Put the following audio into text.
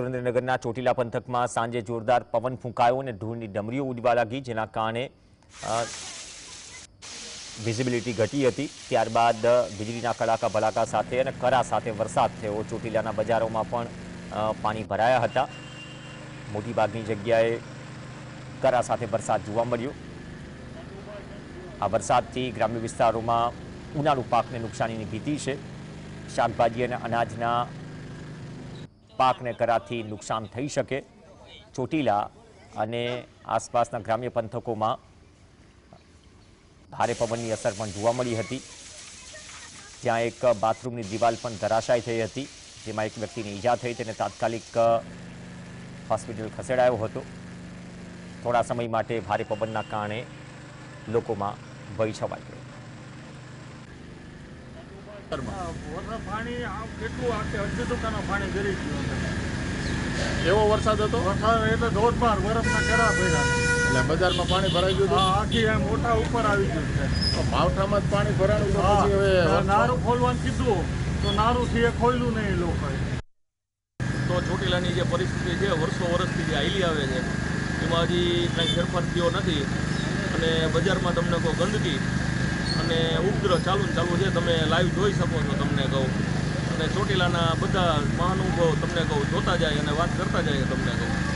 સુરેન્દ્રનગરના ચોટીલા પંથકમાં સાંજે જોરદાર પવન ફૂંકાયો અને ધૂળની ડમરીઓ ઉડવા લાગી, જેના કારણે વિઝિબિલિટી ઘટી હતી. ત્યારબાદ વીજળીના કડાકા ભલાકા સાથે અને કરા સાથે વરસાદ થયો. ચોટીલાના બજારોમાં પણ પાણી ભરાયા હતા. મોટીભાગની જગ્યાએ કરા સાથે વરસાદ જોવા મળ્યો. આ વરસાદથી ગ્રામ્ય વિસ્તારોમાં ઉનાળુ પાકને નુકસાનીની ભીતિ છે. શાકભાજી અને અનાજના પાકને કરાથી નુકસાન થઈ શકે. ચોટીલા અને આસપાસના ગ્રામ્ય પંથકોમાં ભારે પવનની અસર પણ જોવા મળી હતી. ત્યાં એક બાથરૂમની દિવાલ પણ ધરાશાય થઈ હતી, જેમાં એક વ્યક્તિને ઈજા થઈ તેને તાત્કાલિક હોસ્પિટલ ખસેડાયો હતો. થોડા સમય માટે ભારે પવનના કારણે લોકોમાં ભય છવાઈ ગયો. પાણી કેટલું આખે અડધી દુકાનો પાણી ગરી ગયું એવો વરસાદ હતો? વરસાદ એટલે ધોધમાર વરસના કરા પડ્યા એટલે બજારમાં પાણી ભરાઈ ગયું આખી એમ મોટા ઉપર આવી ગયું છે. માવઠામાં જ પાણી ભરાણું હવે નારું ખોલવાનું કીધું તો નારું થી એ ખોલ્યું નહીં લોકોએ. તો ચોટીલાની જે પરિસ્થિતિ છે વર્ષો વર્ષથી જે આયલી આવે છે એમાં હજી કાંઈ ફેરફાર થયો નથી. અને બજારમાં તમને કોઈ ગંદકી અને ઉપગ્રહ ચાલુ ને ચાલુ છે, તમે લાઈવ જોઈ શકો છો તમને કહું. અને ચોટીલાના બધા મહાનુભવો તમને કહું, જોતા જાય અને વાત કરતા જાય તમને કહું.